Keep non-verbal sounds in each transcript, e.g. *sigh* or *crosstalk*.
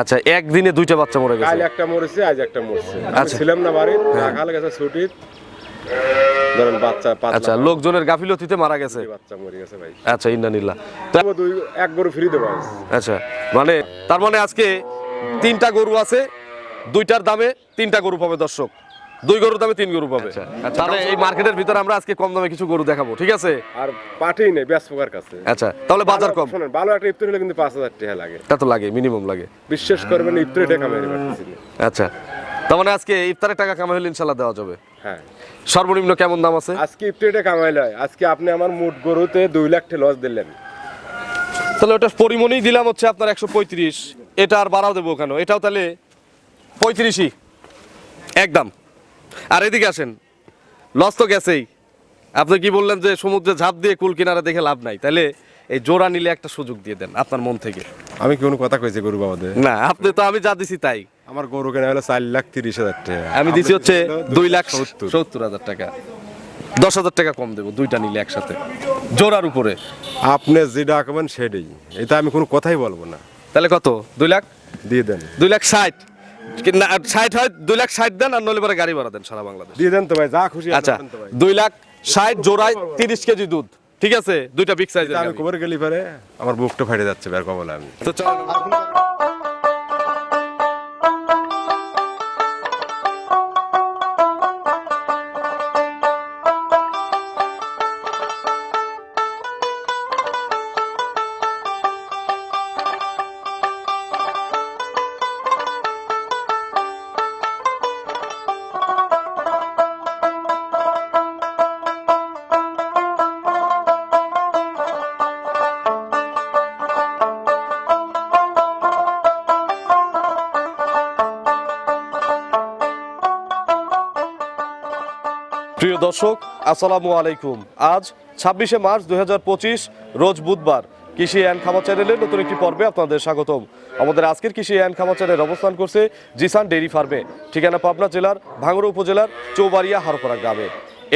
আচ্ছা একদিনে দুইটা বাচ্চা মরে কাল একটা মরেছে আজ একটা মরছে। আচ্ছা। ছিলাম না বাড়ি রাখাল গেছে ছুটির। ধরেন বাচ্চা আচ্ছা লোকজনের গাফিলতিতে মারা গেছে? বাচ্চা মরে গেছে ভাই। আচ্ছা ইন্নানিল্লাহ। তবু দুই এক গরু ফ্রি দেবো আচ্ছা মানে তার মানে আজকে তিনটা গরু আছে দুইটার দামে তিনটা গরু পাবে দর্শক। দুই গরুর দামে তিন গরু পাবে। তাহলে এই মার্কেটের ভিতরে আমরা আজকে কম দামে কিছু গরু দেখাবো ঠিক আছে? আর পাঠেই নেই ব্যাস পোকার কাছে। আচ্ছা তাহলে বাজার কম। শোনেন ভালো একটা ইফতার হলে কিন্তু পাঁচ হাজার টাকা লাগে। তা তো লাগে মিনিমাম লাগে। বিশ্বাস করবেন ইফতারে টাকা মেরে। আচ্ছা তার মানে আজকে ইফতারের টাকা কামাই হলে ইনশাল্লাহ দেওয়া যাবে। হ্যাঁ। সর্বনিম্ন কেমন দাম আছে? আজকে ইফতারিটা কামাইলে হয়। আজকে আপনি আমার মোট গরুতে দুই লাখ টাকা লস দিলেন। তাহলে ওটা পরিমণেই দিলাম হচ্ছে আপনার একশো পঁয়ত্রিশ এটা আর বাড়াও দেবো কেন? এটাও তাহলে পঁয়ত্রিশই একদম আর এদিকে আসেন। লস তো গেছেই। আপনি কি বললেন যে সমুদ্রে ঝাঁপ দিয়ে কুল কিনারা দেখে লাভ নাই? তাহলে এই জোড়া নিলে একটা সুযোগ দিয়ে দেন আপনার মন থেকে। আমি কোনো কথা কইছি গরু বাবাদের? না আপনি তো আমি যা দিছি তাই। আমার গরু কেনা হলো চার লাখ তিরিশ হাজার টাকা। আমি দিছি হচ্ছে দুই লাখ সত্তর। সত্তর হাজার টাকা। দশ হাজার টাকা কম দেবো দুইটা নিলে একসাথে। জোড়ার উপরে। আপনি যেটা আঁকবেন সেটাই। এটা আমি কোনো কথাই বলব না। তাহলে কত? দুই লাখ? দিয়ে দেন। দুই লাখ ষাট। ষাট হয় দুই লাখ ষাট দেন আর নলে পরে গাড়ি ভাড়া দেন সারা বাংলাদেশ। দিয়ে দেন তো ভাই যা খুশি আচ্ছা দুই লাখ ষাট জোড়ায় তিরিশ কেজি দুধ ঠিক আছে? দুইটা বিগ সাইজের আমি কবর গেলি পরে আমার বুকটা ফাটে যাচ্ছে বের কবলে আমি। তো চল। দর্শক, আসসালামু আলাইকুম। আজ ছাব্বিশে মার্চ দুই হাজার পঁচিশ, রোজ বুধবার কৃষি অ্যান্ড খামার চ্যানেলের নতুন একটি পর্বে আপনাদের স্বাগতম। আমাদের আজকের কৃষি অ্যান্ড খামার চ্যানেল অবস্থান করছে জিসান ডেইরি ফার্মে, ঠিকানা পাবনা জেলার ভাঙড়া উপজেলার চৌবাড়িয়া হারপাড়া গ্রামে।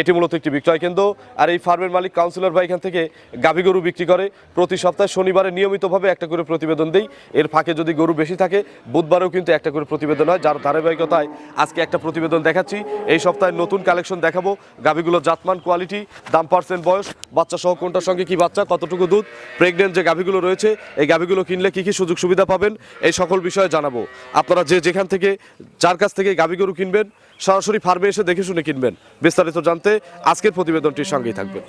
এটি মূলত একটি বিক্রয় কেন্দ্র। আর এই ফার্মের মালিক কাউন্সিলর ভাই এখান থেকে গাভী গরু বিক্রি করে। প্রতি সপ্তাহে শনিবারে নিয়মিতভাবে একটা করে প্রতিবেদন দেই। এর ফাঁকে যদি গরু বেশি থাকে, বুধবারেও কিন্তু একটা করে প্রতিবেদন হয়, যার ধারাবাহিকতায় আজকে একটা প্রতিবেদন দেখাচ্ছি। এই সপ্তাহে নতুন কালেকশন দেখাবো। গাভীগুলো জাতমান, কোয়ালিটি, দাম, পার্সেন্ট, বয়স বাচ্চা সহ কোনটার সঙ্গে কি বাচ্চা, কতটুকু দুধ, প্রেগনেন্ট যে গাভীগুলো রয়েছে, এই গাভীগুলো কিনলে কি কি সুযোগ সুবিধা পাবেন, এই সকল বিষয়ে জানাব। আপনারা যে যেখান থেকে, যার কাছ থেকে গাভী গরু কিনবেন সরাসরি ফার্মে এসে দেখে শুনে কিনবেন। বিস্তারিত জানতে আজকের প্রতিবেদনটির সঙ্গেই থাকবেন।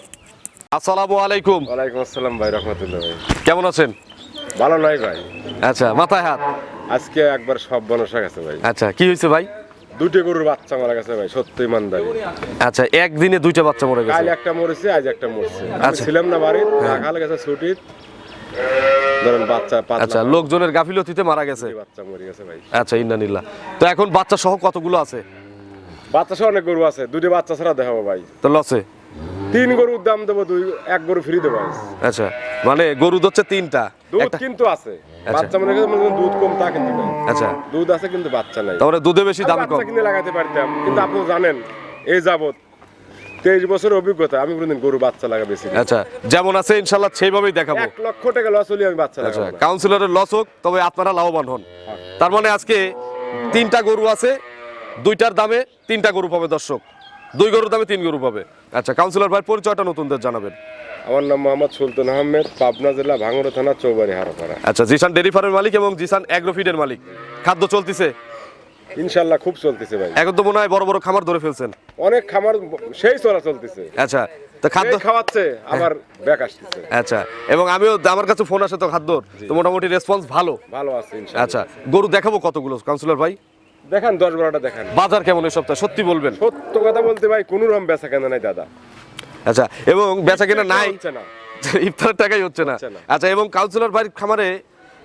আসসালামু আলাইকুম। ওয়ালাইকুম আসসালাম ভাই রহমতুল্লাহ ভাই। কেমন আছেন? ভালো নয় ভাই। আচ্ছা মাথায় হাত? আজকে একবার সব বনসা গেছে ভাই। আচ্ছা কি হয়েছে ভাই? দুটো গরুর বাচ্চা মারা গেছে ভাই সত্যি ইমানদারি। আচ্ছা একদিনে দুইটা বাচ্চা মরে গেছে? কাল একটা মরেছে আজ একটা মরছে। আচ্ছা। ছিলাম না বাড়ি রাখাল গেছে ছুটির। ধরেন বাচ্চা পাঁচ আচ্ছা লোকজনের গাফিলতিতে মারা গেছে? বাচ্চা মরে গেছে ভাই। আচ্ছা ইন্নানিল্লাহ। তো এখন বাচ্চা সহ কতগুলো আছে? বাচ্চা অনেক গরু আছে দুটো বাচ্চা ছাড়া দেখাবো ভাই। তো লসে তিন গরুর দাম দেবো দুই এক গরু ফ্রি দেবো আচ্ছা মানে গরু হচ্ছে তিনটা। দুধ কিন্তু আছে। বাচ্চা মনে করেন দুধ কম তা কিন্তু নাই। আচ্ছা। দুধ আছে কিন্তু বাচ্চা নাই। তারপরে দুধে বেশি দাম কম। কিনে লাগাতে পারতাম কিন্তু আপনি জানেন এই যাবত তেইশ বছর অভিজ্ঞতা আমি কোনোদিন গরু বাচ্চা লাগা বেশি আচ্ছা যেমন আছে ইনশাল্লাহ সেইভাবেই দেখাবো। এক লক্ষ টাকা লস হলে আমি বাচ্চা আচ্ছা লাগাবো কাউন্সিলরের লস হোক তবে আপনারা লাভবান হন। হ্যাঁ। তার মানে আজকে তিনটা গরু আছে দুইটার দামে তিনটা গরু পাবে দর্শক। দুই গরুর দামে তিন গরু পাবে। আচ্ছা কাউন্সিলর ভাই পরিচয়টা নতুনদের জানাবেন। আমার নাম মোহাম্মদ সুলতান আহমেদ পাবনা জেলা ভাঙড়া থানা চৌবাড়ি হারোপাড়া। আচ্ছা জিসান ডেরি ফার্মের মালিক এবং জিসান অ্যাগ্রোফিডের মালিক। খাদ্য চলতেছে? ইনশাল্লাহ খুব চলতেছে ভাই। এখন তো মনে হয় বড় বড় খামার ধরে ফেলছেন। অনেক খামার সেই চলা চলতেছে। আচ্ছা তো খাদ্য খাওয়াচ্ছে আবার ব্যাক আসতেছে। আচ্ছা এবং আমিও আমার কাছে ফোন আসে তো খাদ্যর। তো মোটামুটি রেসপন্স ভালো। ভালো আছে আচ্ছা গরু দেখাবো কতগুলো কাউন্সিলর ভাই? দেখান দশ বারোটা দেখান। বাজার কেমন এই সপ্তাহে? সত্যি বলবেন? সত্য কথা বলতে ভাই কোনো রকম বেচা কেনা নাই দাদা। আচ্ছা এবং বেচা কেনা নাই হচ্ছে না। *laughs* ইফতারের টাকাই হচ্ছে না। আচ্ছা এবং কাউন্সিলর বাড়ির খামারে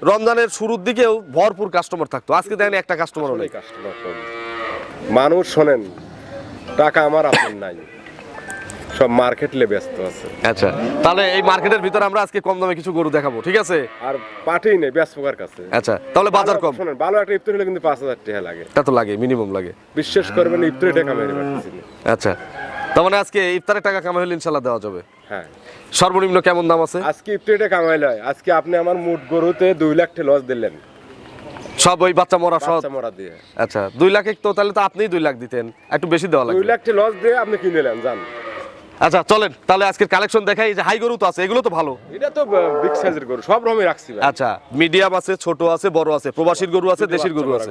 রমজানের শুরুর দিকেও ভরপুর কাস্টমার থাকতো। আজকে দেখেন একটা কাস্টমার হলে অনেক কাস্টমার মানুষ শোনেন টাকা আমার আপনার নাই। সব মার্কেট লে ব্যস্ত আছে। আচ্ছা তাহলে এই মার্কেটের ভিতরে আমরা আজকে কম দামে কিছু গরু দেখাবো ঠিক আছে? আর পাঠেই নেই ব্যস্ত পোকার কাছে? আচ্ছা তাহলে বাজার কম। শোনেন ভালো একটা ইফতার হলে কিন্তু পাঁচ হাজার টাকা লাগে। তা তো লাগে মিনিমাম লাগে। বিশ্বাস করবেন ইফতারে টাকা মেরে আচ্ছা তার মানে আজকে ইফতারের টাকা কামাই হলে ইনশাল্লাহ দেওয়া যাবে। হ্যাঁ। সর্বনিম্ন কেমন দাম আছে? আজকে হয় আজকে আপনি আমার মুট গরুতে দুই লাখ লস দিলেন। সব ওই বাচ্চা মরা বাচ্চা মরা দিয়ে। আচ্ছা দুই লাখ তো তাহলে তো আপনিই দুই লাখ দিতেন। একটু বেশি দেওয়া লাগে দুই লাখ লস দিয়ে আপনি কিনে নেন জান আচ্ছা চলেন তাহলে আজকের কালেকশন দেখাই যে হাই গরু তো আছে এগুলো তো ভালো। এটা তো বিগ সাইজের গরু সব রকমই রাখছি ভাই। আচ্ছা মিডিয়াম আছে ছোট আছে বড় আছে প্রবাসীর গরু আছে দেশির গরু আছে।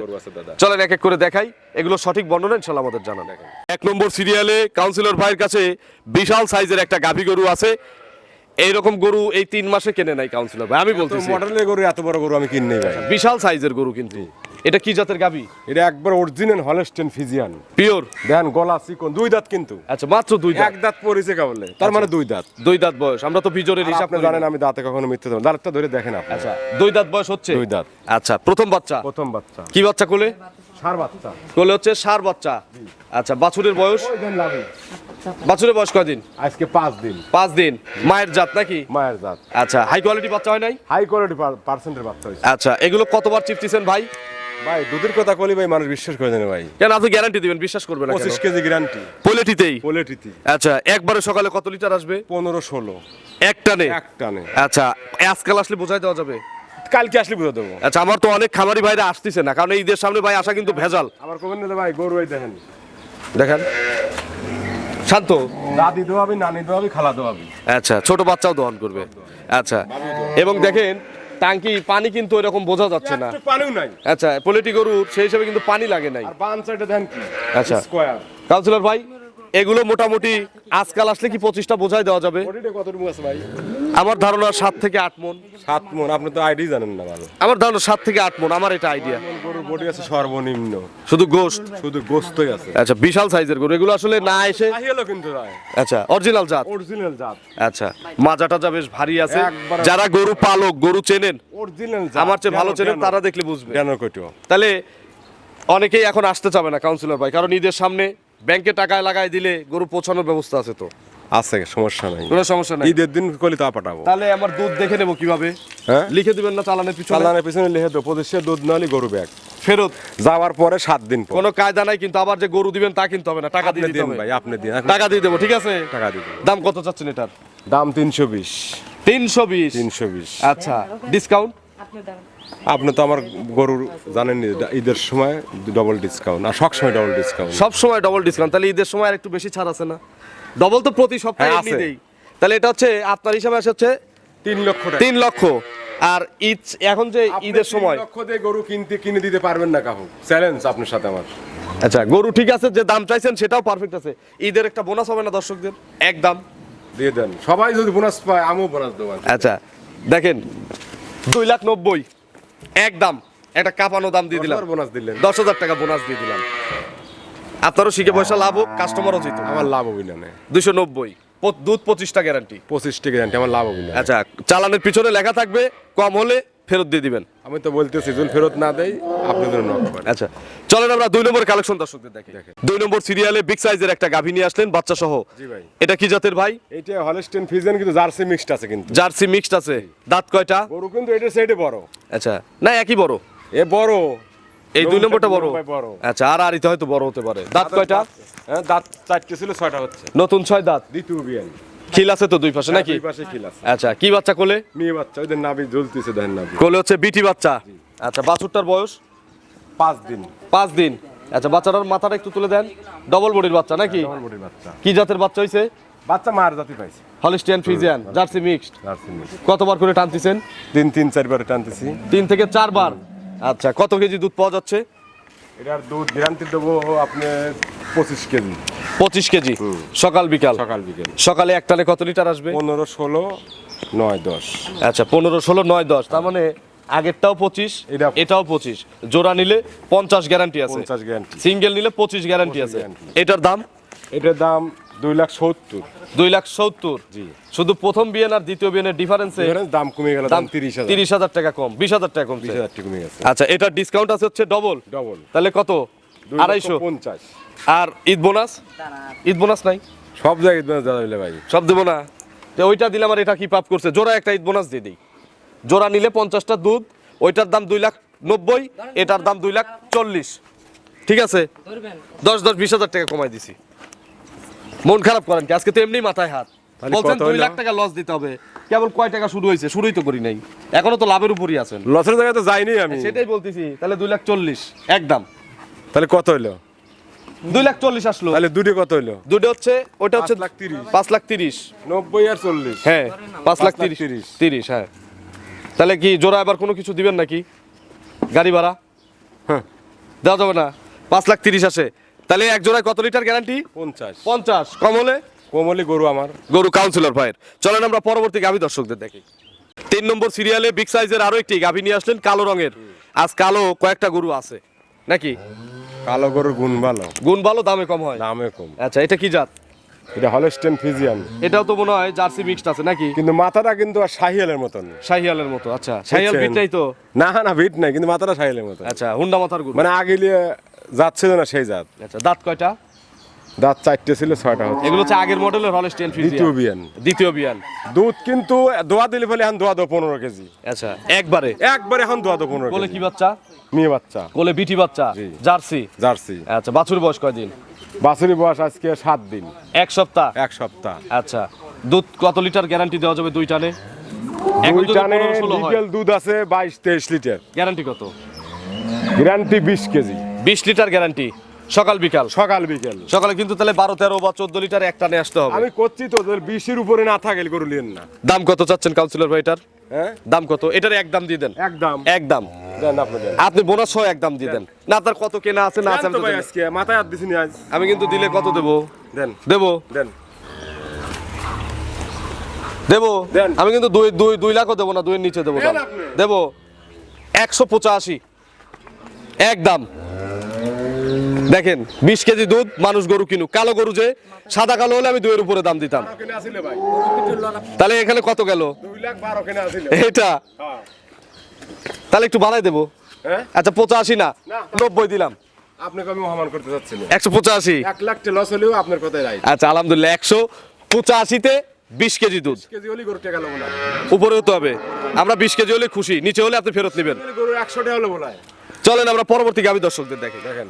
চলেন এক এক করে দেখাই এগুলো সঠিক বর্ণনা ইনশাল্লাহ আমাদের জানান। এক নম্বর সিরিয়ালে কাউন্সিলর ভাইয়ের কাছে বিশাল সাইজের একটা গাভী গরু আছে। এইরকম গরু এই তিন মাসে কেনে নাই কাউন্সিলর ভাই আমি বলতেছি। মডেলের গরু এত বড় গরু আমি কিনে ভাই। বিশাল সাইজের গরু কিন্তু। এটা কি জাতের গাবি? এটা একবার অরিজিনাল হলস্টেন ফিজিয়ান পিওর দেন গলা চিকন দুই দাঁত কিন্তু। আচ্ছা মাত্র দুই দাঁত। এক দাঁত পরিছে কেবলে তার মানে দুই দাঁত। দুই দাঁত বয়স আমরা তো বিজোরের হিসাব আপনি জানেন। আমি দাঁতে কখনো মিথ্যে দেবো দাঁতটা ধরে দেখেন আপনি। আচ্ছা দুই দাঁত বয়স হচ্ছে? দুই দাঁত। আচ্ছা প্রথম বাচ্চা? প্রথম বাচ্চা। কি বাচ্চা কোলে? সার বাচ্চা। কোলে হচ্ছে সার বাচ্চা। আচ্ছা বাছুরের বয়স? বাছুরের বয়স কয়দিন? আজকে পাঁচ দিন। পাঁচ দিন। মায়ের জাত নাকি? মায়ের দাঁত আচ্ছা হাই কোয়ালিটি বাচ্চা হয় নাই? হাই কোয়ালিটি পার্সেন্টের বাচ্চা হয়েছে। আচ্ছা এগুলো কতবার চিপতেছেন ভাই? ভাই দুধের কথা কলি ভাই মানুষ বিশ্বাস করে দেন ভাই। কেন আপনি গ্যারান্টি দিবেন? বিশ্বাস করবে না পঁচিশ কেজি গ্যারান্টি পোলেটিতেই? পোলেটিতি। আচ্ছা একবারে সকালে কত লিটার আসবে? পনেরো ষোলো। এক টানে? এক টানে। আচ্ছা আজকাল আসলে বোঝাই দেওয়া যাবে? কালকে আসলে বুঝে দেবো। আচ্ছা আমার তো অনেক খামারি ভাইরা আসতেছে না কারণ ঈদের সামনে ভাই আসা কিন্তু ভেজাল। আমার কবেন না ভাই গরু এই দেখেন। দেখেন। শান্ত? দাদি দোয়াবি নানি দোয়াবি খালা দোয়াবি। আচ্ছা ছোট বাচ্চাও দহন করবে। আচ্ছা এবং দেখেন টাঙ্কি পানি কিন্তু এরকম বোঝা যাচ্ছে না। পানিও নাই। আচ্ছা পলিটি গরুর সেই হিসাবে কিন্তু পানি লাগে নাই। আর বাম সাইডে দেন কি? আচ্ছা। স্কয়ার কাউন্সিলর ভাই এগুলো মোটামুটি আজকাল আসলে কি পঁচিশটা বোঝাই দেওয়া যাবে? বডিটা কতটুকু আছে ভাই? আমার ধারণা সাত থেকে আট মন। সাত মন আপনি তো আইডি জানেন না ভালো। আমার ধারণা সাত থেকে আট মন আমার এটা আইডিয়া গরুর বডি আছে সর্বনিম্ন। শুধু গোস্ট শুধু গোস্তই আছে। আচ্ছা বিশাল সাইজের গরু এগুলো আসলে না এসে আহিলো কিন্তু আচ্ছা অরিজিনাল জাত? অরিজিনাল জাত। আচ্ছা মাজা টাজা বেশ ভারী আছে। যারা গরু পালক গরু চেনেন অরিজিনাল জাত আমার চেয়ে ভালো চেনেন তারা দেখলে বুঝবে। কেন কইটো তাহলে অনেকেই এখন আসতে চাবে না কাউন্সিলর ভাই কারণ ঈদের সামনে ব্যাংকে টাকায় লাগাই দিলে গরু পৌঁছানোর ব্যবস্থা আছে তো। আছে সমস্যা নাই। কোনো সমস্যা নাই? ঈদের দিন কলি তা পাঠাবো। তাহলে আমার দুধ দেখে নেব কীভাবে? হ্যাঁ? লিখে দিবেন না চালানের পিছনে? চালানের পিছনে লিখে দেবো পঁচিশে দুধ নাহলে গরু ব্যাগ। ফেরত? যাওয়ার পরে সাত দিন পর। কোনো কায়দা নাই কিন্তু আবার যে গরু দিবেন তা কিনতে হবে না টাকা দিয়ে দিতে হবে। ভাই আপনি দিন। টাকা দিয়ে দেবো ঠিক আছে? টাকা দিয়ে দেবো। দাম কত চাচ্ছেন এটার? দাম তিনশো বিশ। তিনশো বিশ? তিনশো বিশ। আচ্ছা ডিসকাউন্ট আপনি তো আমার গরুর জানেন ঈদের সময় ডবল ডিসকাউন্ট আর সব সময় ডবল ডিসকাউন্ট সব সময় ডবল ডিসকাউন্ট তাহলে ঈদের সময় আর একটু বেশি ছাড় আছে না? ডবল তো প্রতি সপ্তাহে হ্যাঁ, এমনি আছে। দেই। তাহলে এটা হচ্ছে আপনার হিসাবে আসে হচ্ছে তিন লক্ষ টাকা। তিন লক্ষ। আর ঈদ এখন যে ঈদের সময় লক্ষ দিয়ে গরু কিনতে কিনে দিতে পারবেন না কাহু চ্যালেঞ্জ আপনার সাথে আমার। আচ্ছা গরু ঠিক আছে যে দাম চাইছেন সেটাও পারফেক্ট আছে। ঈদের একটা বোনাস হবে না দর্শকদের? এক দাম। দিয়ে দেন। সবাই যদি বোনাস পায় আমিও বোনাস দেবো আচ্ছা দেখেন দুই লাখ নব্বই। এক দাম। একটা কাপানো দাম দিয়ে দিলাম। বোনাস দিলেন। দশ হাজার টাকা বোনাস দিয়ে দিলাম। আপনারও শিখে পয়সা লাভ হোক কাস্টমারও জিত। আমার লাভ হবে না দুশো নব্বই। দুধ পঁচিশটা গ্যারান্টি পঁচিশটা গ্যারান্টি আমার লাভ হবে না। আচ্ছা চালানের পিছনে লেখা থাকবে কম হলে ফেরত দিয়ে দিবেন। আমি তো বলতেছি যদি ফেরত না দেয় আপনাদের আচ্ছা চলেন আমরা দুই নম্বর কালেকশন দর্শকদের দেখি। দুই নম্বর সিরিয়ালে বিগ সাইজের একটা গাভী নিয়ে আসলেন বাচ্চা সহ জি ভাই। এটা কি জাতের ভাই? এটা হলস্টেন ফিজেন কিন্তু জার্সি মিক্সড আছে কিন্তু। জার্সি মিক্সড আছে। দাঁত কয়টা? গরু কিন্তু এটা সাইডে বড়। আচ্ছা না একই বড়। এ বড়। এই দুই নম্বরটা বড়। আচ্ছা আর আরিতে হয়তো বড় হতে পারে। দাঁত কয়টা? হ্যাঁ দাঁত চারটে ছিল ছয়টা হচ্ছে। নতুন ছয় দাঁত? দ্বিতীয় বিয়ান খিল আছে তো দুই পাশে নাকি? দুই পাশে খিল আছে। আচ্ছা কি বাচ্চা কোলে? মেয়ে বাচ্চা ওদের নাবি ঝুলতেছে দেখেন নাবি কোলে হচ্ছে বিটি বাচ্চা। আচ্ছা বাছুরটার বয়স? পাঁচ দিন। পাঁচ দিন। আচ্ছা বাচ্চাটার মাথাটা একটু তুলে দেন। ডবল বডির বাচ্চা নাকি? আমার বডির বাচ্চা। কি জাতের বাচ্চা হইছে? বাচ্চা মার জাতি পাইছে। Holstein Friesian Jersey mixed Jersey mixed কতবার করে টানতেছেন? তিন তিন চারবারে টানতেছি। তিন থেকে চারবার। আচ্ছা কত কেজি দুধ পাওয়া যাচ্ছে? এটার দুধ গ্যারান্টি দেবো আপনি পঁচিশ কেজি। পঁচিশ কেজি? সকাল বিকাল? সকাল বিকেল। সকালে একটানে কত লিটার আসবে? পনেরো ষোলো নয় দশ। আচ্ছা পনেরো ষোলো নয় দশ। তার মানে আগেরটাও পঁচিশ এটা- এটাও পঁচিশ। জোড়া নিলে পঞ্চাশ গ্যারান্টি আছে। পঞ্চাশ গ্যারান্টি সিঙ্গেল নিলে পঁচিশ গ্যারান্টি আছে। এটার দাম? এটার দাম দুই লাখ সত্তর। দুই লাখ সত্তর। শুধু প্রথম বিয়েন আর দ্বিতীয় বিয়েনের ডিফারেন্সে দাম কমে গেল দাম তিরিশ তিরিশ হাজার টাকা কম বিশ হাজার টাকা কমছে। বিশ হাজার কমে গেছে। আচ্ছা এটার ডিসকাউন্ট আছে হচ্ছে ডবল ডবল তাহলে কত? আড়াইশো। পঞ্চাশ। আর ঈদ বোনাস ঈদ বোনাস নাই? সব জায়গায় দাদা হইলে ভাই। সব দেবো না। তো ওইটা দিলাম আর এটা কি পাপ করছে? জোড়া একটা ঈদ বোনাস দিয়ে দিই। জোড়া নিলে পঞ্চাশটা দুধ ওইটার দাম দুই লাখ নব্বই এটার দাম দুই লাখ চল্লিশ। ঠিক আছে? দশ দশ বিশ হাজার টাকা কমাই দিছি। মন খারাপ করেন কি? আজকে তো এমনি মাথায় হাত। বলছেন দুই লাখ টাকা লস দিতে হবে। কেবল কয় টাকা শুরু হয়েছে? শুরুই তো করি নাই। এখনও তো লাভের উপরই আছেন। লসের জায়গায় তো যাইনি আমি। সেটাই বলতেছি তাহলে দুই লাখ চল্লিশ একদম। তাহলে কত হইল? দুই লাখ চল্লিশ আসলো। তাহলে দুটো কত হইল? দুটো হচ্ছে ওটা হচ্ছে লাখ তিরিশ। পাঁচ লাখ তিরিশ। নব্বই আর চল্লিশ। হ্যাঁ পাঁচ লাখ লাখ তিরিশ। তিরিশ। তিরিশ হ্যাঁ। তাহলে কি জোড়া এবার কোনো কিছু দিবেন নাকি? গাড়ি ভাড়া? হ্যাঁ। দেওয়া যাবে না। পাঁচ লাখ তিরিশ আসে। তাহলে এক জোড়ায় কত লিটার গ্যারান্টি পঞ্চাশ। পঞ্চাশ। কমলে কোমলি গরু আমার। গরু কাউন্সিলর ভাইয়ের। চলেন আমরা পরবর্তী গাভী দর্শকদের দেখি। তিন নম্বর সিরিয়ালে বিগ সাইজের আরও একটি গাভী নিয়ে আসলেন কালো রঙের। আজ কালো কয়েকটা গরু আছে। নাকি? কালো গরুর গুণ ভালো। গুণ ভালো দামে কম হয়। দামে কম। আচ্ছা এটা কি জাত? এটা হলস্টেন ফিজিয়ান। এটাও তো মনে হয় জার্সি মিক্সড আছে নাকি? কিন্তু মাথাটা কিন্তু আর শাহিয়ালের মতন। শাহিয়ালের মতো আচ্ছা। শাহিয়াল? বিট নাই তো? না না নাই কিন্তু মাথাটা শাহিয়ালের মতন। আচ্ছা হুন্ডা মাথার মানে আগে যাচ্ছে না সেই জাত। আচ্ছা দাঁত কয়টা? দাঁত চারটে ছিল ছয়টা হচ্ছে এগুলো হচ্ছে আগের মডেলের হলস্টেন দ্বিতীয় বিয়ান। দ্বিতীয় বিয়ান। দুধ কিন্তু দোয়া দিলে ফেলে এখন দোয়া দো পনেরো কেজি। আচ্ছা একবারে? একবারে এখন দোয়া দো পনেরো কোলে কি বাচ্চা? মেয়ে বাচ্চা। কোলে বিটি বাচ্চা? জার্সি? জার্সি। আচ্ছা বাছুর বয়স কয়দিন? বাছুরি বয়স আজকে সাত দিন। এক সপ্তাহ? এক সপ্তাহ। আচ্ছা। দুধ কত লিটার গ্যারান্টি দেওয়া যাবে দুই টানে? এখন দুই টানে 15 ষোলো লিগেল দুধ আছে বাইশ তেইশ লিটার। গ্যারান্টি কত? গ্যারান্টি বিশ কেজি। বিশ লিটার গ্যারান্টি সকাল বিকাল? সকাল বিকাল। সকালে কিন্তু তাহলে বারো তেরো বা চোদ্দ লিটার একটা নিয়ে আসতে হবে। আমি করছি তো বিশের উপরে না থাকে গরু লিয়েন না। দাম কত চাচ্ছেন কাউন্সিলর ভাই এটার? হ্যাঁ? দাম কত? এটার এক দাম দিয়ে দেন। একদম এক দাম। দেন আপনি আপনি বোনাস সহ এক দাম দিয়ে দেন। না তার কত কেনা আছে না আছে। আজকে মাথায় হাত দিছিনি আজ। আমি কিন্তু দিলে কত দেবো? দেন। দেবো? দেন। দেবো। আমি কিন্তু দুই দুই দুই লাখও দেবো না দুইয়ের নিচে দেবো। দেবো? একশো পঁচাশি। এক দাম। দেখেন বিশ কেজি দুধ মানুষ গরু কিনুক। কালো গরু যে সাদা কালো হলে আমি দুইয়ের উপরে দাম দিতাম। তাহলে এখানে কত গেল? এটা হ্যাঁ। তাহলে একটু বাড়াই দেবো। হ্যাঁ? আচ্ছা পঁচাশি না। নব্বই দিলাম। আপনাকে আমি মহামান করতে চাচ্ছি না। একশো পঁচাশি? এক লাখ লস হলেও আপনার কথাই রাইট আচ্ছা আলহামদুলিল্লাহ একশো পঁচাশিতে বিশ কেজি দুধ। কেজি হলে গরু টেকা না উপরে হতে হবে। আমরা বিশ কেজি হলে খুশি নিচে হলে আপনি ফেরত নেবেন। গরু একশো টাকা হলে বলায় চলেন আমরা পরবর্তী গাভী দর্শকদের দেখি। দেখেন।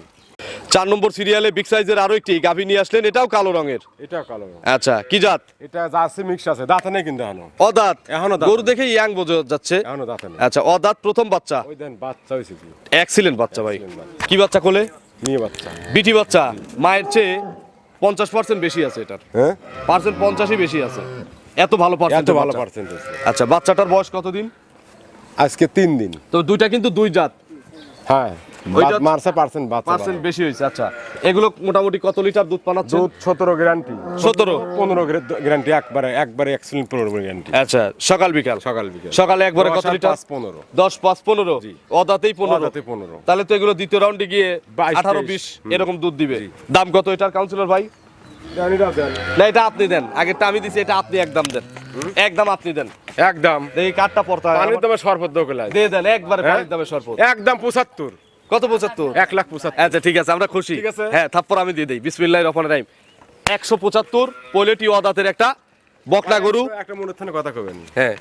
চার নম্বর সিরিয়ালে বিগ সাইজের আরও একটি গাভী নিয়ে আসলেন এটাও কালো রঙের? এটাও কালো আচ্ছা কি জাত? এটা জার্সি মিক্স আছে দাঁতে নেই কিন্তু এখনও। অদাঁত? এখনও গরু দেখে ইয়াং বোঝা যাচ্ছে। এখনও দাঁতে নেই। আচ্ছা অদাঁত প্রথম বাচ্চা? ওই দেন বাচ্চা হয়েছে কি এক্সিলেন্ট বাচ্চা ভাই। কি বাচ্চা কোলে? নিয়ে বাচ্চা। বিটি বাচ্চা। মায়ের চেয়ে পঞ্চাশ পার্সেন্ট বেশি আছে এটার। হ্যাঁ? পার্সেন্ট পঞ্চাশই বেশি আছে। এত ভালো পার্সেন্ট এত ভালো পার্সেন্টেজ আচ্ছা বাচ্চাটার বয়স কতদিন? আজকে তিন দিন। তো দুইটা কিন্তু দুই জাত। হ্যাঁ। মারছে পার্সেন্ট পার্সেন্ট বেশি হয়েছে আচ্ছা। এগুলো মোটামুটি কত লিটার দুধ পানাচ্ছে দুধ সতেরো গ্যারান্টি সতেরো? পনেরো গ্যারান্টি একবারে একবারে এক্সেলেন্ট পনেরো গ্যারান্টি আচ্ছা সকাল বিকাল? সকাল বিকেল। সকালে একবারে কত লিটার? পনেরো। দশ পাঁচ পনেরো? অদাতেই পনেরো। অদাতে পনেরো। তাহলে তো এগুলো দ্বিতীয় রাউন্ডে গিয়ে আঠারো বিশ এরকম দুধ দিবে। দাম কত এটার কাউন্সিলর ভাই? না এটা আপনি দেন। আগেরটা আমি দিছি এটা আপনি একদম দেন। একদম আপনি দেন। একদম এই কাঠটা পড়তে হয়। পানির আমার। দামে দিয়ে দেন একবারে হ্যাঁ? পানির দামে সরপত একদম পঁচাত্তর। কত পঁচাত্তর? এক লাখ পঁচাত্তর। আচ্ছা ঠিক আছে আমরা খুশি। ঠিক আছে। হ্যাঁ থাপ্পর আমি দিয়ে দিই। বিসমিল্লাহ রহমান রাহিম। একশো পঁচাত্তর পোলেটি অদাতের একটা বকনা গরু। একটা মনে থানে কথা কবেন। হ্যাঁ।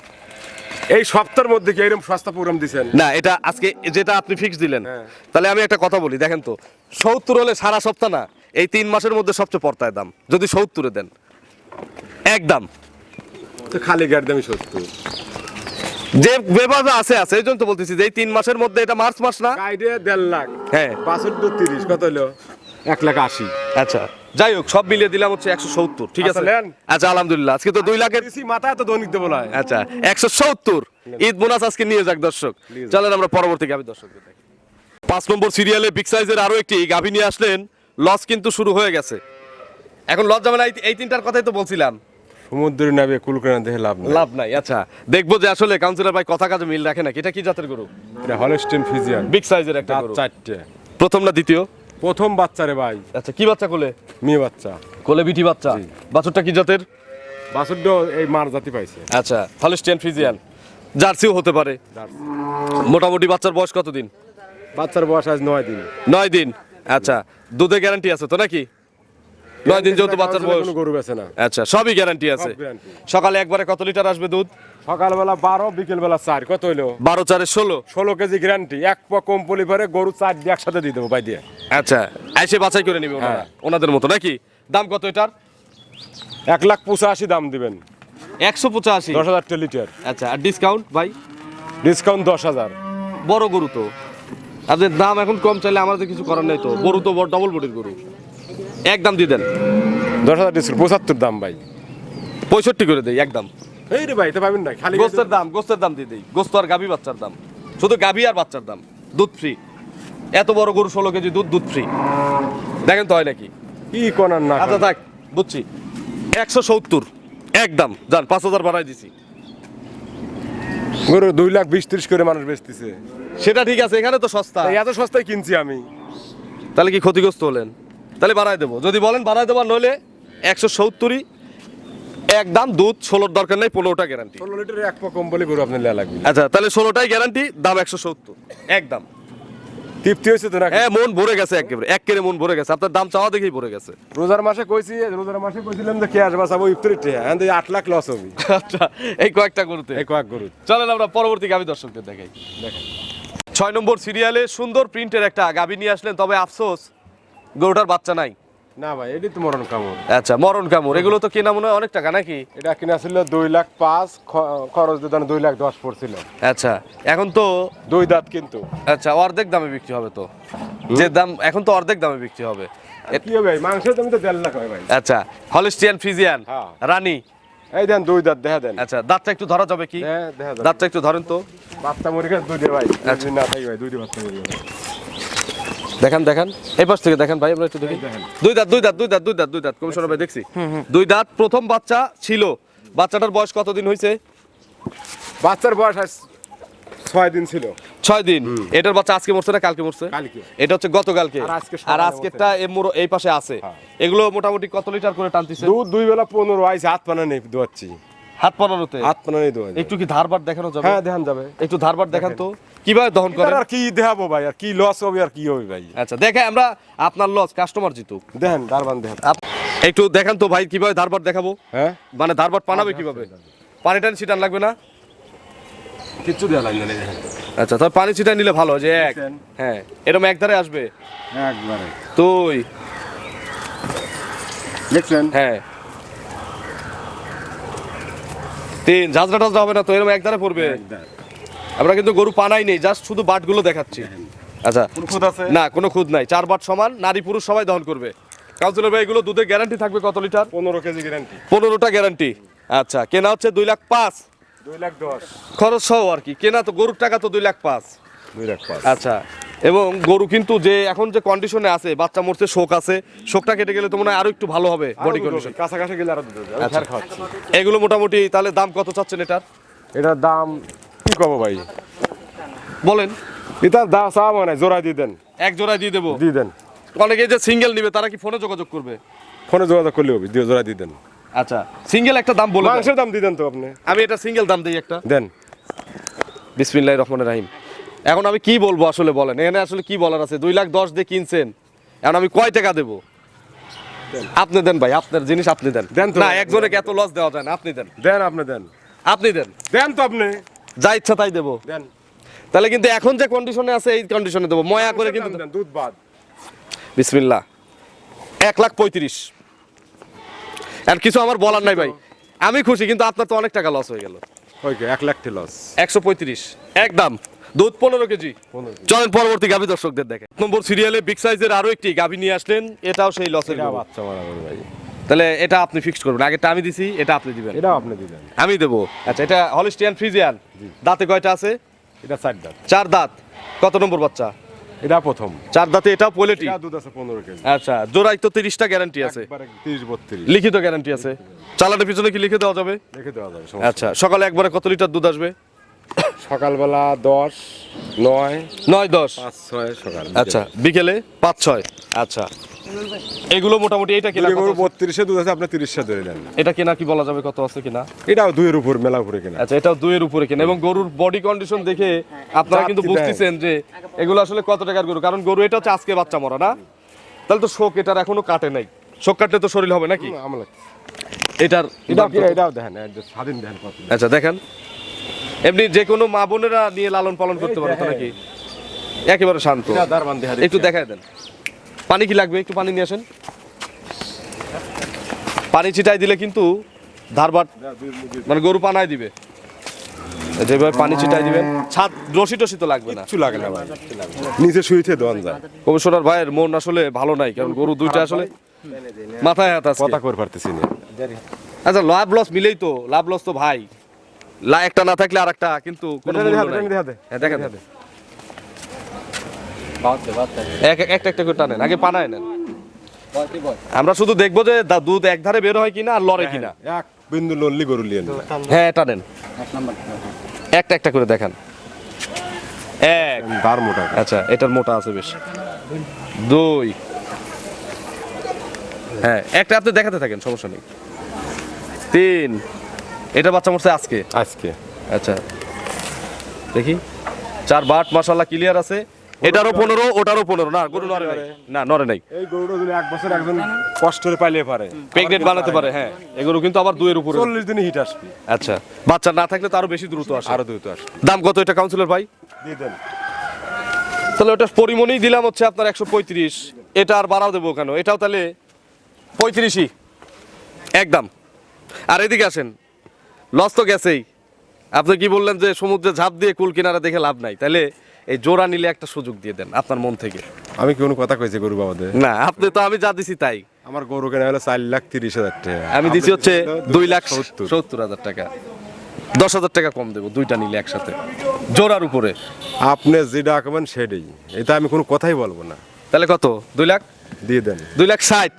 এই সপ্তাহের মধ্যে কি এরকম সস্তা প্রোগ্রাম দিছেন? না এটা আজকে যেটা আপনি ফিক্স দিলেন। হ্যাঁ। তাহলে আমি একটা কথা বলি দেখেন তো। সত্তর হলে সারা সপ্তাহ না এই তিন মাসের মধ্যে সবচেয়ে পড়তায় দাম। যদি সত্তরে দেন। একদম। তো খালি গাড়ি দামি সত্তর। যে যেভাবে আছে আছে এই জন্য তো বলতেছি যে এই তিন মাসের মধ্যে এটা মার্চ মাস না? গাইডে দেড় লাখ। হ্যাঁ। বাষট্টি তিরিশ কত হলো এক লাখ আশি। আচ্ছা যাই হোক সব মিলিয়ে দিলাম হচ্ছে একশো সত্তর ঠিক আছে? আচ্ছা, আচ্ছা আলহামদুলিল্লাহ আজকে তো দুই লাখের মাথায় তো দৈনিক দেবো না। আচ্ছা একশো সত্তর। ঈদ বোনাস আজকে নিয়ে যাক দর্শক। চলেন আমরা পরবর্তী গাভী দর্শক পাঁচ নম্বর সিরিয়ালে বিগ সাইজের আরও একটি গাভী নিয়ে আসলেন। লস কিন্তু শুরু হয়ে গেছে। এখন লস যাবে না এই- এই তিনটার কথাই তো বলছিলাম। সমুদ্রে নামে কুলকানা দেখে লাভ নেই। লাভ নাই আচ্ছা। দেখব যে আসলে কাউন্সিলর ভাই কথা কাজে মিল রাখে নাকি? এটা কি জাতের গরু? এটা হলস্টেন ফিজিয়ান বিগ সাইজের একটা গরু। চারটে। প্রথম না দ্বিতীয়? প্রথম বাচ্চা রে ভাই। আচ্ছা কি বাচ্চা কোলে? মেয়ে বাচ্চা। কোলে বিটি বাচ্চা। বাছুরটা কি জাতের? বাসুদ্দ এই মার জাতি পাইছে। আচ্ছা হলিস্টিয়ান ফিজিয়ান জার্সিও হতে পারে। মোটামুটি বাচ্চার বয়স কতদিন? বাচ্চার বয়স আজ নয় দিন। নয় দিন। আচ্ছা দুধে গ্যারান্টি আছে তো নাকি? নয় দিন যেহেতু বাচ্চার বয়স। গরু বেছে না। আচ্ছা সবই গ্যারান্টি আছে। সকালে একবারে কত লিটার আসবে দুধ? সকালবেলা বারো বিকেল বেলা চার কত হইল? বারো চারে ষোলো। ষোলো কেজি গ্যারান্টি এক পা কম পলি ভরে গরু চার দিয়ে একসাথে দিয়ে দেবো ভাই দিয়ে আচ্ছা এসে বাছাই করে নিবে ওনারা হ্যাঁ। ওনাদের মতো নাকি? দাম কত এটার? এক লাখ পঁচাশি দাম দিবেন। একশো পঁচাশি? দশ হাজার লিটার। আচ্ছা আর ডিসকাউন্ট ভাই? ডিসকাউন্ট দশ হাজার। বড় গরু তো। আপনার দাম এখন কম চাইলে আমাদের কিছু করার নেই তো। গরু তো বড় ডবল বডির গরু। একদম দিয়ে দেন। দশ হাজার ডিসকাউন্ট পঁচাত্তর দাম ভাই। পঁয়ষট্টি করে দেই একদম এই রে ভাই তো পাবেন না খালি গোস্তের দাম গোস্তের দাম দিয়ে দেই। গোস্ত আর গাভী বাচ্চার দাম। শুধু গাভী আর বাচ্চার দাম দুধ ফ্রি এত বড় গরু ষোলো কেজি দুধ দুধ ফ্রি দেখেন তো হয় নাকি? কি কোনার না আচ্ছা থাক বুঝছি। একশো সত্তর একদম যান পাঁচ হাজার বাড়াই দিছি। গরু দুই লাখ বিশ ত্রিশ করে মানুষ বেচতেছে। সেটা ঠিক আছে এখানে তো সস্তা। এত সস্তায় কিনছি আমি। তাহলে কি ক্ষতিগ্রস্ত হলেন? তাহলে বাড়াই দেবো। যদি বলেন বাড়াই দেবো নইলে একশো সত্তরই। একদম দুধ ষোলোর দরকার নেই পনেরোটা গ্যারান্টি ষোলো লিটার এক পা কম বলে গরু আপনার লেয়া লাগবে। আচ্ছা তাহলে ষোলোটাই গ্যারান্টি দাম একশো সত্তর। একদম তৃপ্তি হয়েছে তো হ্যাঁ মন ভরে গেছে একেবারে। এক কেড়ে মন ভরে গেছে। আপনার দাম চাওয়া দেখেই ভরে গেছে। রোজার মাসে কইছি রোজার মাসে কইছিলাম যে কে আসবা সাবো ইফতারি টে হ্যাঁ আট লাখ লস হবে। আচ্ছা এই কয়েকটা করতে এই কয়েক গরু চলেন আমরা পরবর্তী গাভী দর্শকদের দেখাই। দেখেন ছয় নম্বর সিরিয়ালে সুন্দর প্রিন্টের একটা গাভী নিয়ে আসলেন তবে আফসোস গরুটার বাচ্চা নাই? না ভাই এটি তো মরণ কামড়। আচ্ছা মরণ কামড় এগুলো তো কেনা মনে হয় অনেক টাকা নাকি? এটা কিনা ছিল দুই লাখ পাঁচ খরচ দিতে দুই লাখ দশ পড়ছিল। আচ্ছা এখন তো দুই দাঁত কিন্তু। আচ্ছা অর্ধেক দামে বিক্রি হবে তো? যে দাম এখন তো অর্ধেক দামে বিক্রি হবে। কি হবে ভাই মাংসের দাম তো দেড় লাখ হয় ভাই। আচ্ছা হলিস্টিয়ান ফ্রিজিয়ান হ্যাঁ। রানী। এই দেন দুই দাঁত দেখা দেন। আচ্ছা দাঁতটা একটু ধরা যাবে কি? হ্যাঁ, দেখা যাবে। দাঁতটা একটু ধরেন তো। বাচ্চা মরে গেছে দুইটা ভাই। আচ্ছা। না থাকি ভাই দুইটা বাচ্চা মরে গেছে। দেখান দেখান। এই পাশ থেকে দেখান ভাই আমরা একটু দেখি। দুই দাঁত দুই দাঁত দুই দাঁত দুই দাঁত দুই দাঁত। কমিশনার ভাই দেখছি। দুই দাঁত প্রথম বাচ্চা ছিল। বাচ্চাটার বয়স কতদিন হয়েছে? বাচ্চার বয়স ছয় দিন ছিল। ছয় দিন। এটার বাচ্চা আজকে মরছে না কালকে মরছে? এটা হচ্ছে গতকালকে। আর আজকেরটা এই পাশে আছে। হ্যাঁ। এগুলো মোটামুটি কত লিটার করে টানতেছে? দুধ দুই বেলা পনেরো আইসে হাত পানা নেই দোয়াচ্ছি। হাত পানানোতে? হাত পানা নেই দোয়া একটু কি ধারবার দেখানো যাবে? হ্যাঁ দেখান যাবে। একটু ধারবার দেখান তো। কীভাবে দহন করেন? আর কি দেখাবো ভাই আর কি লস হবে আর কি হবে ভাই? আচ্ছা দেখে আমরা আপনার লস কাস্টমার জিতুক। দেখেন দারবান দেখেন। একটু দেখান তো ভাই কীভাবে ধারবার দেখাবো? হ্যাঁ? মানে ধারবার পানাবে কীভাবে? পানি টানি ছিটান লাগবে না? কিচ্ছু দেওয়া লাগবে না আচ্ছা তবে পানি নিলে ভালো যে এক। হ্যাঁ এরকম এক ধারে আসবে। একবারে। তুই দেখছেন? হ্যাঁ। তিন ঝাঁঝরা টাজরা হবে না তো এরকম এক ধারে পড়বে। আমরা কিন্তু গরু পানাই নেই জাস্ট শুধু বাটগুলো দেখাচ্ছি। আচ্ছা খুদ আছে? না কোনো খুদ নাই চার বাট সমান নারী পুরুষ সবাই দহন করবে। কাউন্সিলর ভাই এগুলো দুধের গ্যারান্টি থাকবে কত লিটার? পনেরো কেজি গ্যারান্টি পনেরোটা গ্যারান্টি আচ্ছা কেনা হচ্ছে দুই লাখ পাঁচ। দুই লাখ দশ। খরচ সহ আর কি কেনা তো গরুর টাকা তো দুই লাখ পাঁচ। দুই লাখ পাঁচ। আচ্ছা এবং গরু কিন্তু যে এখন যে কন্ডিশনে আছে বাচ্চা মরছে শোক আছে শোকটা কেটে গেলে তো মনে হয় আরও একটু ভালো হবে বডি কন্ডিশন কাছাকাছি গেলে আরও দুধ আচ্ছা। এগুলো মোটামুটি তাহলে দাম কত চাচ্ছেন এটার? এটার দাম কি কব ভাই? বলেন। এটার দাম চা মানে জোড়া দিয়ে দেন। এক জোড়ায় দিয়ে দেবো? দিয়ে দেন। অনেকে যে সিঙ্গেল নিবে তারা কি ফোনে যোগাযোগ করবে? ফোনে যোগাযোগ করলে হবে দিয়ে জোড়া দিয়ে দেন। আচ্ছা সিঙ্গেল একটা দাম বলে। মাংসের দাম দিয়ে দেন তো আপনি। আমি এটা সিঙ্গেল দাম দিই একটা। দেন। বিসমিল্লাহ রহমানের রাহিম। এখন আমি কি বলব আসলে বলেন? এখানে আসলে কি বলার আছে? দুই লাখ দশ দিয়ে কিনছেন। এখন আমি কয় টাকা দেবো? আপনি দেন ভাই আপনার জিনিস আপনি দেন। দেন। না একজনকে এত লস দেওয়া যায় না আপনি দেন। দেন আপনি দেন। আপনি দেন। দেন তো আপনি। যা ইচ্ছা তাই দেবো। তাহলে কিন্তু এখন যে কন্ডিশনে আছে এই কন্ডিশনে দেবো। ময়া করে কিন্তু দুধ বাদ। বিসমিল্লাহ। এক লাখ পঁয়ত্রিশ। আর কিছু আমার বলার নাই ভাই। আমি খুশি কিন্তু আপনার তো অনেক টাকা লস হয়ে গেল। এক লাখ লস একশো পঁয়ত্রিশ। একদম দুধ পনেরো কেজি। চলেন পরবর্তী গাভী দর্শকদের দেখে। নম্বর সিরিয়ালে বিগ সাইজের আরও একটি গাভী নিয়ে আসলেন। এটাও সেই লসের বাচ্চা মারা ভাই। তাহলে এটা আপনি ফিক্সড করবেন। আগেটা আমি দিছি এটা আপনি দিবেন। এটা আপনি দিবেন। আমি দেবো। আচ্ছা এটা হলিস্টিয়ান ফ্রিজিয়ান দাঁতে কয়টা আছে? এটা চার দাঁত। চার দাঁত। কত নম্বর বাচ্চা? এটা প্রথম। চার দাঁতে এটা পোলেটি এটা দুধ আছে পনেরো কেজি। আচ্ছা জোড়াই তো তিরিশটা গ্যারান্টি আছে। একবারে তিরিশ বত্রিশ। লিখিত গ্যারান্টি আছে। চালানের পিছনে কি লিখে দেওয়া যাবে? লিখে দেওয়া যাবে আচ্ছা সকালে একবারে কত লিটার দুধ আসবে? সকালবেলা দশ নয় নয় দশ। পাঁচ ছয় সকাল। আচ্ছা বিকেলে পাঁচ ছয়। আচ্ছা এগুলো মোটামুটি এটা কেনা কত গরু দুধ আছে আপনি তিরিশে ধরে নেন। এটা কেনা কি বলা যাবে কত আছে কিনা? এটাও দুইয়ের উপর মেলা উপরে কিনা। আচ্ছা এটাও দুইয়ের উপরে কেনা। এবং গরুর বডি কন্ডিশন দেখে আপনারা কিন্তু বুঝতেছেন যে এগুলো আসলে কত টাকার গরু। কারণ গরু এটা হচ্ছে আজকে বাচ্চা মরা না? তাহলে তো শোক এটার এখনও কাটে নাই। শোক কাটলে তো শরীর হবে নাকি? এটার এটাও কি এটাও দেখেন স্বাধীন দেখেন কত। আচ্ছা দেখেন। এমনি যে কোনো মা বোনেরা নিয়ে লালন পালন করতে পারে তো নাকি? একেবারে শান্ত। একটু দেখায় দেন। পানি কি লাগবে? একটু পানি নিয়ে আসেন। পানি ছিটাই দিলে কিন্তু ধারবাট মানে গরু পানায় দিবে। যেভাবে পানি ছিটাই দিবেন ছাদ রশি টসি তো লাগবে না। কিচ্ছু লাগে না ভাই। নিচে শুইতে দোয়ান যায়। কমিশনার ভাইয়ের মন আসলে ভালো নাই কারণ গরু দুইটা আসলে মাথায় হাত আছে কথা করে পারতেছি না। আচ্ছা লাভ লস মিলেই তো লাভ লস তো ভাই। লা একটা না থাকলে আর একটা কিন্তু কোনো মূল্য নাই। দেখা। হ্যাঁ এক একটা একটা করে টানেন আগে পানায় নেন। আমরা শুধু দেখব যে দুধ এক ধারে বের হয় কিনা আর লড়ে কিনা। এক বিন্দু লনলি গরু লিয়ে। হ্যাঁ টানেন। একটা একটা করে দেখান। এক। দার মোটা আচ্ছা এটার মোটা আছে বেশ। দুই। হ্যাঁ একটা আপনি দেখাতে থাকেন সমস্যা নেই। তিন। এটা বাচ্চা মরছে আজকে? আজকে। আচ্ছা। দেখি। চার বাট মাসাল্লাহ ক্লিয়ার আছে। এটারও পনেরো ওটারও পনেরো। না গরু নরে নাই। না নরে নাই। এই গরুটা যদি এক বছর একজন কষ্ট করে পাইলে পারে। প্রেগনেন্ট বানাতে পারে। হ্যাঁ। এগুলো কিন্তু আবার দুয়ের উপরে। চল্লিশ দিনে হিট আসবে। আচ্ছা বাচ্চা না থাকলে তো আরও বেশি দ্রুত আসে। আরও দ্রুত আসবে। দাম কত এটা কাউন্সিলর ভাই? দিয়ে দেন। তাহলে ওটা পরিমণেই দিলাম হচ্ছে আপনার একশো পঁয়ত্রিশ। এটা আর বাড়াও দেবো কেন? এটাও তাহলে পঁয়ত্রিশই। একদম আর এদিকে আসেন। লস তো গেছেই। আপনি কি বললেন যে সমুদ্রে ঝাঁপ দিয়ে কুল কিনারা দেখে লাভ নাই? তাহলে এই জোড়া নিলে একটা সুযোগ দিয়ে দেন আপনার মন থেকে। আমি কোনো কথা কইছি গরু বাবাদের? না আপনি তো আমি যা দিছি তাই। আমার গরু কেনা হলো চার লাখ তিরিশ হাজার টাকা। আমি দিছি হচ্ছে দুই লাখ সত্তর। হাজার টাকা। দশ হাজার টাকা কম দেবো দুইটা নিলে একসাথে। জোড়ার উপরে। আপনি যেটা আঁকবেন সেটাই। এটা আমি কোনো কথাই বলব না। তাহলে কত? দুই লাখ? দিয়ে দেন। দুই লাখ ষাট।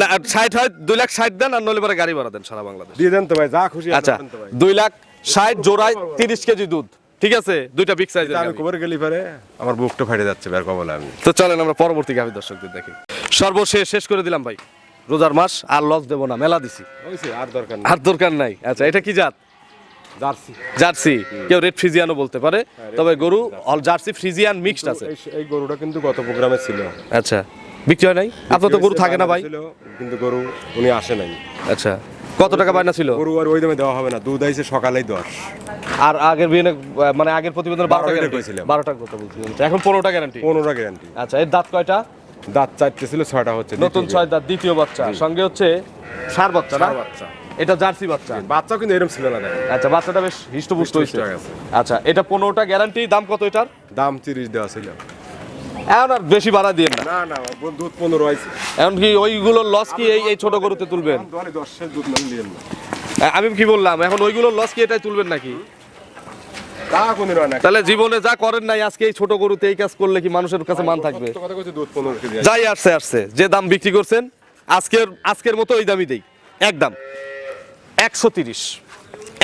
না, ষাট হয় দুই লাখ ষাট দেন আর নলে পরে গাড়ি ভাড়া দেন সারা বাংলাদেশ। দিয়ে দেন তো ভাই যা খুশি আচ্ছা দুই লাখ ষাট জোড়ায় তিরিশ কেজি দুধ। ঠিক আছে দুইটা বিগ সাইজের তা আমি। কবর গেলি পারে আমার বুকটা ফাটে যাচ্ছে বের কবলে আমি। তো চলেন আমরা পরবর্তী গাভী দর্শকদের দেখি। সর্বশেষ শেষ করে দিলাম ভাই রোজার মাস আর লস দেব না মেলা দিছি। আর দরকার নেই। আর দরকার নাই। আচ্ছা এটা কি জাত? জার্সি। জার্সি। কেউ রেড ফ্রিজিয়ানও বলতে পারে তবে গরু অল জার্সি। ফ্রিজিয়ান মিক্সড আছে। এই- এই গরুটা কিন্তু গত প্রোগ্রামে ছিল। আচ্ছা বিক্রি হয় নাই? আপনার তো গরু থাকে না ভাই। কিন্তু গরু উনি আসে নাই। আচ্ছা। কত টাকা বায়না ছিল? গরু আর ওই দামে দেওয়া হবে না দুধ আইছে সকালেই দশ। আর আগের বিয়ে মানে আগের প্রতিবেদন বারোটা গ্যারান্টি কইছিলাম। বারোটার কথা বলছিলাম এখন পনেরোটা গ্যারান্টি পনেরো গ্যারান্টি আচ্ছা এর দাঁত কয়টা? দাঁত চারটে ছিল ছয়টা হচ্ছে নতুন ছয় দাঁত দ্বিতীয় বাচ্চা। সঙ্গে হচ্ছে সার বাচ্চা না? বাচ্চা। এটা জার্সি বাচ্চা। বাচ্চা কিন্তু এরকম ছিল না আচ্ছা বাচ্চাটা বেশ হিষ্টপুষ্ট হয়েছে। হয়ে আচ্ছা এটা পনেরোটা গ্যারান্টি দাম কত এটার? দাম তিরিশ দেওয়া ছিল। এখন আর বেশি বাড়া দিয়ে না। না না দুধ পনেরো এখন কি ওইগুলোর লস কি এই এই ছোট গরুতে তুলবেন? দশের দুধ না নিলেন না। আমি কি বললাম এখন ওইগুলোর লস কি এটাই তুলবেন নাকি? তাহলে জীবনে যা করেন নাই আজকে এই ছোট গরুতে এই কাজ করলে কি মানুষের কাছে মান থাকবে? যাই আসছে আসছে। যে দাম বিক্রি করছেন আজকের আজকের মতো ওই দামই দেই। একদম একশো তিরিশ।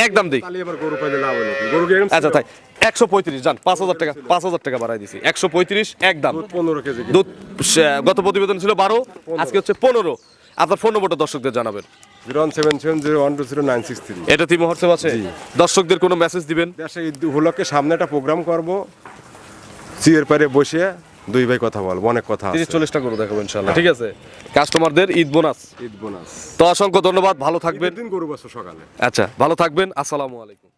একদম দেই। আচ্ছা তাই। একশো পঁয়ত্রিশ যান পাঁচ হাজার টাকা পাঁচ হাজার টাকা বাড়াই দিছি। একশো পঁয়ত্রিশ একদম পনেরো কেজি দুধ গত প্রতিবেদন ছিল বারো আজকে হচ্ছে পনেরো। আপনার ফোন নম্বরটা দর্শকদের জানাবেন। এটা আছে। দর্শকদের কোনো মেসেজ দিবেন? উপলক্ষে সামনে একটা প্রোগ্রাম করব। চিয়ের পারে বসে দুই ভাই কথা বলব অনেক কথা তিরিশ চল্লিশটা করে দেখাবো ইনশাল্লাহ ঠিক আছে? কাস্টমারদের ঈদ বোনাস ঈদ বোনাস তো অসংখ্য ধন্যবাদ ভালো থাকবেন। দিন গরু বছর সকালে? আচ্ছা ভালো থাকবেন আসসালামু আলাইকুম।